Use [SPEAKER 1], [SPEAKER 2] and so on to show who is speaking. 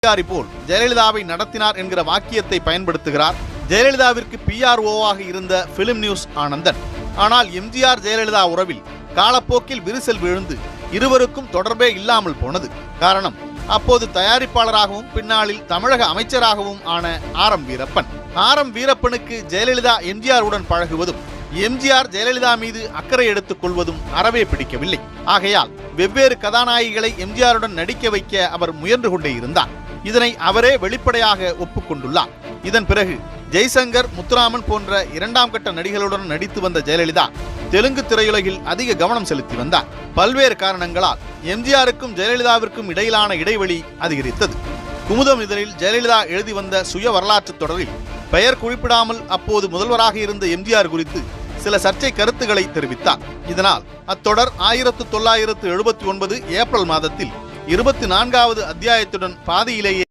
[SPEAKER 1] அதிகாரி போல் ஜெயலலிதாவை நடத்தினார் என்கிற வாக்கியத்தை பயன்படுத்துகிறார். ஜெயலலிதாவிற்கு பிஆர்ஓவாக இருந்த பிலிம் நியூஸ் ஆனந்தன். ஆனால் எம்ஜிஆர் ஜெயலலிதா உறவில் காலப்போக்கில் விரிசல் விழுந்து இருவருக்கும் தொடர்பே இல்லாமல் போனது காரணம் அப்போது தயாரிப்பாளராகவும் பின்னாளில் தமிழக அமைச்சராகவும் ஆன R M Veerappan. R M வீரப்பனுக்கு Jayalalithaa MGR உடன் பழகுவதும் எம்ஜிஆர் ஜெயலலிதா மீது அக்கறை எடுத்துக் கொள்வதும் அறவே பிடிக்கவில்லை. ஆகையால் வெவ்வேறு கதாநாயகிகளை எம்ஜிஆருடன் நடிக்க வைக்க அவர் முயன்று கொண்டே இருந்தார். இதனை அவரே வெளிப்படையாக ஒப்புக்கொண்டுள்ளார். இதன் பிறகு ஜெய்சங்கர் முத்துராமன் போன்ற இரண்டாம் கட்ட நடிகளுடன் நடித்து வந்த ஜெயலலிதா தெலுங்கு திரையுலகில் அதிக கவனம் செலுத்தி வந்தார். பல்வேறு காரணங்களால் எம்ஜிஆருக்கும் ஜெயலலிதாவிற்கும் இடையிலான இடைவெளி அதிகரித்தது. குமுதம் இதழில் ஜெயலலிதா எழுதி வந்த சுய வரலாற்று தொடரில் பெயர் குறிப்பிடாமல் அப்போது முதல்வராக இருந்த எம்ஜிஆர் குறித்து சில சர்ச்சை கருத்துக்களை தெரிவித்தார். இதனால் அத்தொடர் ஆயிரத்து தொள்ளாயிரத்து எழுபத்தி ஒன்பது ஏப்ரல் மாதத்தில் இருபத்தி நான்காவது அத்தியாயத்துடன் பாதியிலேயே